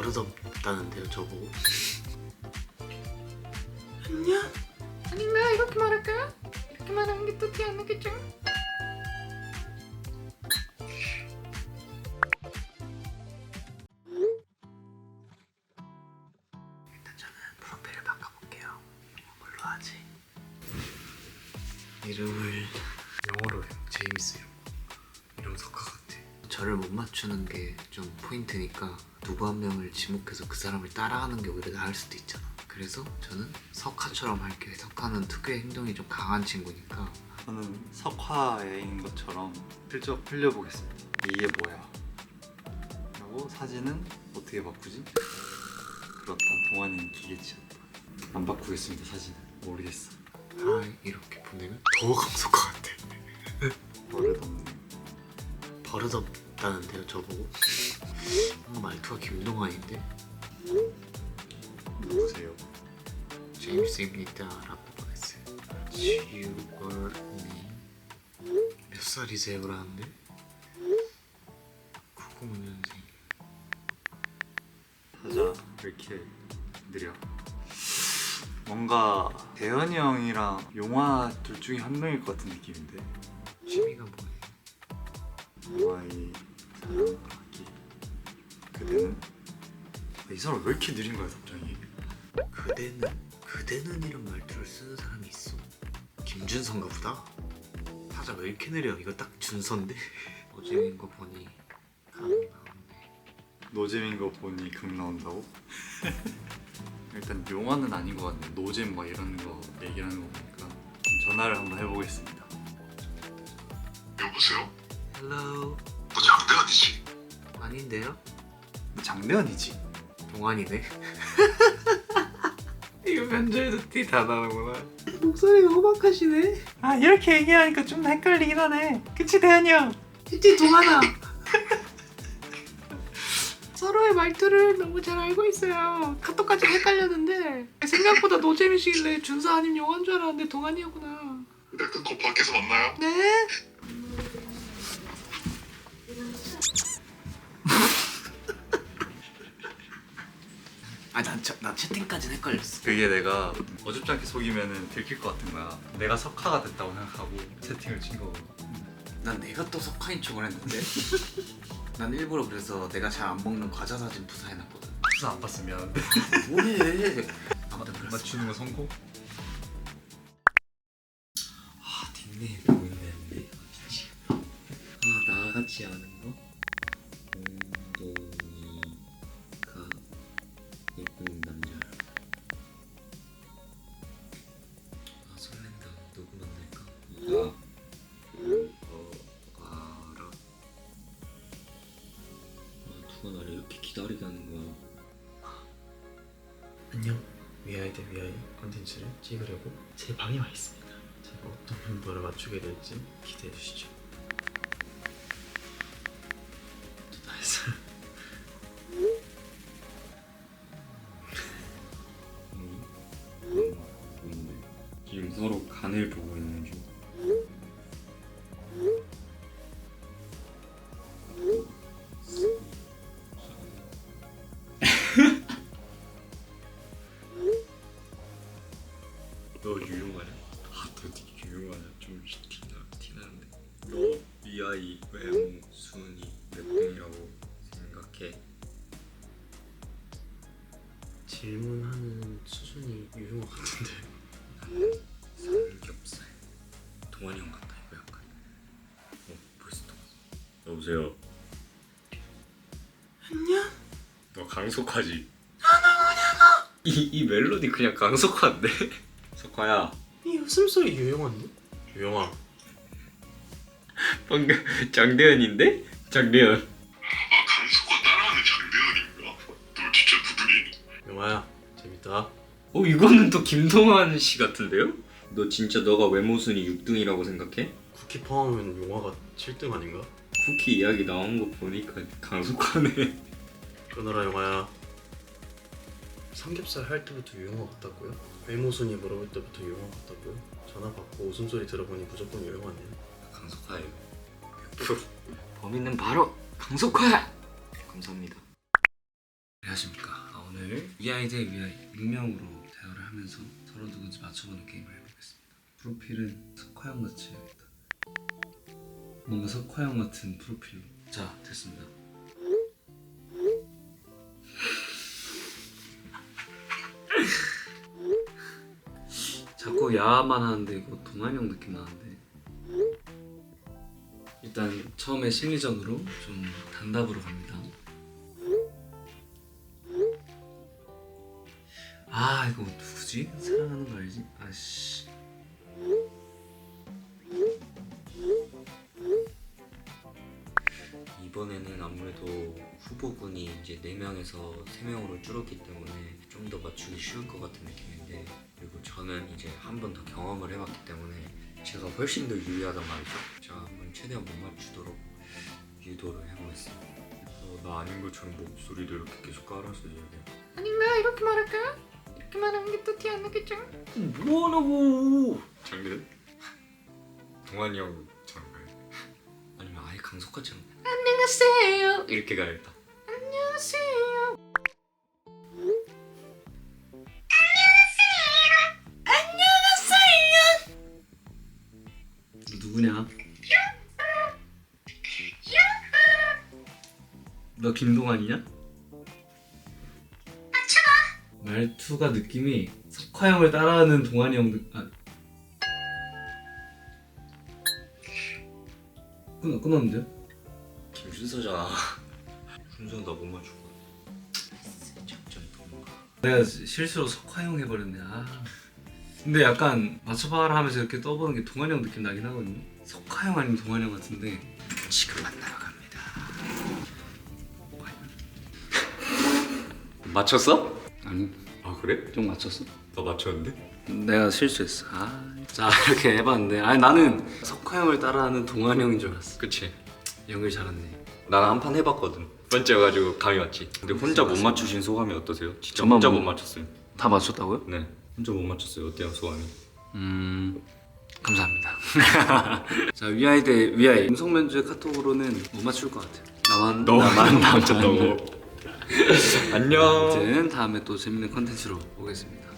버릇없다는데요 저보고 안녕? 아닌가? 이렇게 말할까요? 이렇게 말하는 게 뜻이 안 나겠죠? 일단 저는 프로필을 바꿔볼게요 뭘로 하지? 이름을 영어로 해요 제임스 이름 이름 석화 같아 저를 못 맞추는 게 좀 포인트니까 누구 한 명을 지목해서 그 사람을 따라가는 게 오히려 나을 수도 있잖아 그래서 저는 석화처럼 할게요 석화는 특유의 행동이 좀 강한 친구니까 저는 석화인 것처럼 슬쩍 흘려보겠습니다. 이게 뭐야? 그리고 사진은 어떻게 바꾸지? 그렇다. 동환이는 기계치였다. 안 바꾸겠습니다. 사진은 모르겠어. 아 이렇게 보내면 더 강석화 같아 버릇없네. 버릇없다는데요 저보고? 뭔가 말투가 김동완인데? 누구세요? 제임스입니다 라고 보냈어요. 지우얼님 몇 살이세요 라는데? 90년생 사자 왜 이렇게 느려? 뭔가 대현이 형이랑 용화 둘 중에 한 명일 것 같은 느낌인데 사람 왜 이렇게 느린 거야 갑자기 그대는 그대는 이런 말투를 쓰는 사람이 있어 김준선가 보다 사자 왜 이렇게 느려 이거 딱 준선데 어제인 거 보니 감 나오네 노잼인 거 보니 금 나온다고? 일단 용화는 아닌 것 같네 노잼 막 이런 거 얘기하는 거 보니까 좀 전화를 한번 해보겠습니다 여보세요? 헬로 너 장대현이지? 아닌데요? 너 장대현이지? 동안이네. 이거 면접에도 티 다 나오구나. 목소리가 호박하시네. 아 이렇게 얘기하니까 좀 헷갈리긴 하네 그치 대현이 형? 그치 동안아. 서로의 말투를 너무 잘 알고 있어요. 카톡까지 헷갈렸는데 생각보다 노잼이시길래 준서 아님 용한 줄 알았는데 동안이었구나. 일단 곧 밖에서 만나요. 네. 아난 나 채팅까지는 헷갈렸어. 그게 내가 어줍지 않게 속이면 들킬 것 같은 거야. 내가 석화가 됐다고 생각하고 채팅을 친 거고. 난 내가 또 석화인 척을 했는데? 난 일부러 그래서 내가 잘 안 먹는 과자 사진 부사해놨거든. 수사 안 봤으면. 뭐해? 아무튼 그랬어. 맞추는 거 성공? 아 닉네임 미치겠다 아 나같이 아는 거? 위아이 대 위아이 컨텐츠를 찍으려고 제 방에 와 있습니다 제가 어떤 멤버를 맞추게 될지 기대해 주시죠 또 나였어요 보이네 지금 서로 간을 보고 있는 너 유용하냐? 아너 유용하냐? 좀 티나 티나는데 너 위아이 외모 순위 몇 등이라고 생각해? 질문하는 수준이 유용한 것 같은데 삼겹살 동환이 형 같다 이거 약간 어 벌써 또 왔어 여보세요 안녕? 너? 아나 뭐냐고 이, 이 멜로디 그냥 강석화인데? 석화야 이 웃음소리 유용한데? 유용아 방금 장대현인데? 장대현 아 강수가 따라하는 장대현인가? 너 진짜 누구니? 용아야 재밌다 어 이거는 또 김동완 씨 같은데요? 너 진짜 너가 외모 순위 6등이라고 생각해? 쿠키 포함하면 용아가 7등 아닌가? 쿠키 이야기 나온 거 보니까 강속하네 끊어라 용아야 삼겹살 할 때부터 유용한 것 같다고요? 외모 순위 물어볼 때부터 유용한 것 같다고요? 전화 받고 웃음소리 들어보니 무조건 유용하네요. 강속화예요. 100% 범인은 바로 강속화 감사합니다. 안녕하십니까? 아, 오늘 위아이 대 위아이 익명으로 대화를 하면서 서로 누군지 맞춰보는 게임을 해보겠습니다. 프로필은 석화형 같이 해야겠다. 뭔가 석화형 같은 프로필로 자 됐습니다 야만 하는데 이거 동안형 느낌 나는데 일단 처음에 심리전으로 좀 단답으로 갑니다 아 이거 누구지? 사랑하는 거 알지? 아씨 이번에는 아무래도 후보군이 이제 4명에서 3명으로 줄었기 때문에 좀 더 맞추기 쉬울 것 같은 느낌인데 그리고 저는 이제 한 번 더 경험을 해봤기 때문에 제가 훨씬 더 유리하단 말이죠 제가 한번 최대한 못 맞추도록 유도를 해보겠습니다 어, 나 아닌 것처럼 목소리도 이렇게 계속 깔아서 얘기해. 아닌가 이렇게 말할까? 이렇게 말하는 게 또 티 안 나겠죠? 뭐하냐고 장르? 동환이 형 강석화처럼 안녕하세요. 이렇게 가야겠다. 안녕하세요. 너 누구냐? 너 김동완이냐? 말투가 느낌이 석화 형을 따라하는 동환이 형 느... 아 끊어 끊었는데요? 김순서잖아 순서 나못 맞출 거야 작전 동가 내가 시- 실수로 석화형 해버렸네. 아. 근데 약간 맞춰봐라 하면서 이렇게 떠보는 게 동환이 형 느낌 나긴 하거든요. 석화형 아니면 동환이 형 같은데 지금 만나러 갑니다. 맞췄어? 아니 아 그래? 좀 맞췄어? 나 맞췄는데? 내가 실수했어. 아. 자 이렇게 해봤는데 아니 나는 석화 형을 따라하는 동환이 형인 줄 알았어. 그치. 연결 잘했네. 나는 한 판 해봤거든. 첫 번째여가지고 감이 왔지. 근데 혼자 못 맞추신 소감이 어떠세요? 진짜 저만 혼자 못- 못 맞췄어요. 다 맞췄다고요? 네. 혼자 못 맞췄어요. 어때요 소감이? 음 감사합니다. 자 위아이 대 위아이 음성 면제 카톡으로는 못 맞출 것 같아요. 나만 나만 맞췄다고. 안녕. 아무튼 다음에 또 재밌는 컨텐츠로 오겠습니다.